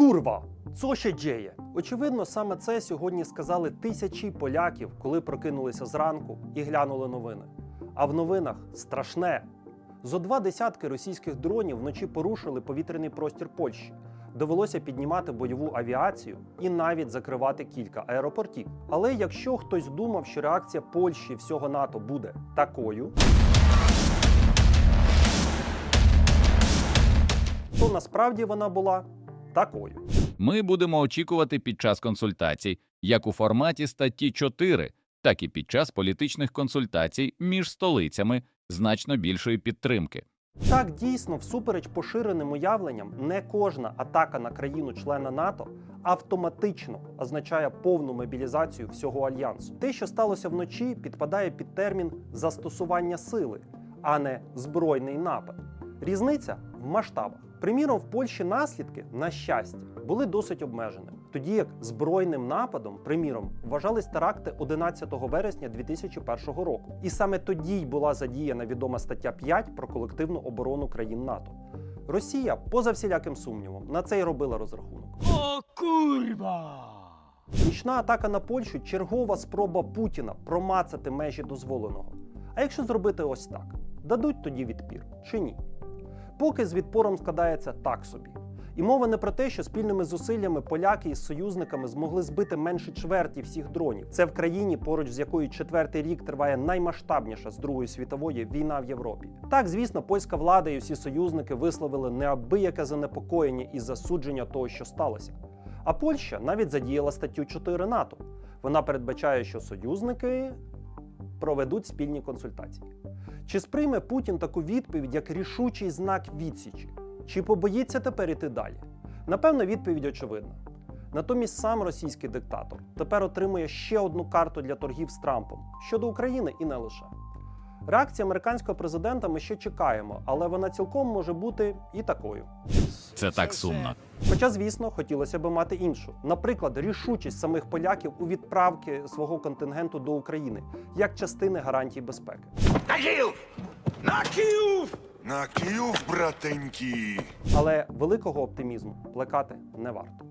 Курва! Co się dzieje? Очевидно, саме це сьогодні сказали тисячі поляків, коли прокинулися зранку і глянули новини. А в новинах страшне. Зо два десятки російських дронів вночі порушили повітряний простір Польщі. Довелося піднімати бойову авіацію і навіть закривати кілька аеропортів. Але якщо хтось думав, що реакція Польщі всього НАТО буде такою, то насправді вона була такою. Ми будемо очікувати під час консультацій як у форматі статті 4, так і під час політичних консультацій між столицями значно більшої підтримки. Так, дійсно, всупереч поширеним уявленням, не кожна атака на країну-члена НАТО автоматично означає повну мобілізацію всього альянсу. Те, що сталося вночі, підпадає під термін застосування сили, а не збройний напад. Різниця в масштабах. Приміром, в Польщі наслідки, на щастя, були досить обмеженими, тоді як збройним нападом, приміром, вважались теракти 11 вересня 2001 року. І саме тоді й була задіяна відома стаття 5 про колективну оборону країн НАТО. Росія, поза всіляким сумнівом, на це й робила розрахунок. O kurwa! Нічна атака на Польщу чергова спроба Путіна промацати межі дозволеного. А якщо зробити ось так, дадуть тоді відпір чи ні? Поки з відпором складається так собі. І мова не про те, що спільними зусиллями поляки із союзниками змогли збити менше чверті всіх дронів. Це в країні, поруч з якою четвертий рік триває наймасштабніша з Другої світової війна в Європі. Так, звісно, польська влада і всі союзники висловили неабияке занепокоєння і засудження того, що сталося. А Польща навіть задіяла статтю 4 НАТО. Вона передбачає, що союзники проведуть спільні консультації. Чи сприйме Путін таку відповідь як рішучий знак відсічі? Чи побоїться тепер іти далі? Напевно, відповідь очевидна. Натомість сам російський диктатор тепер отримує ще одну карту для торгів з Трампом щодо України і не лише. Реакція американського президента ми ще чекаємо, але вона цілком може бути і такою. Це так сумно. Хоча, звісно, хотілося б мати іншу. Наприклад, рішучість самих поляків у відправки свого контингенту до України як частини гарантій безпеки. Na Kijów! Na Kijów! На Київ, братеньки! Але великого оптимізму плекати не варто.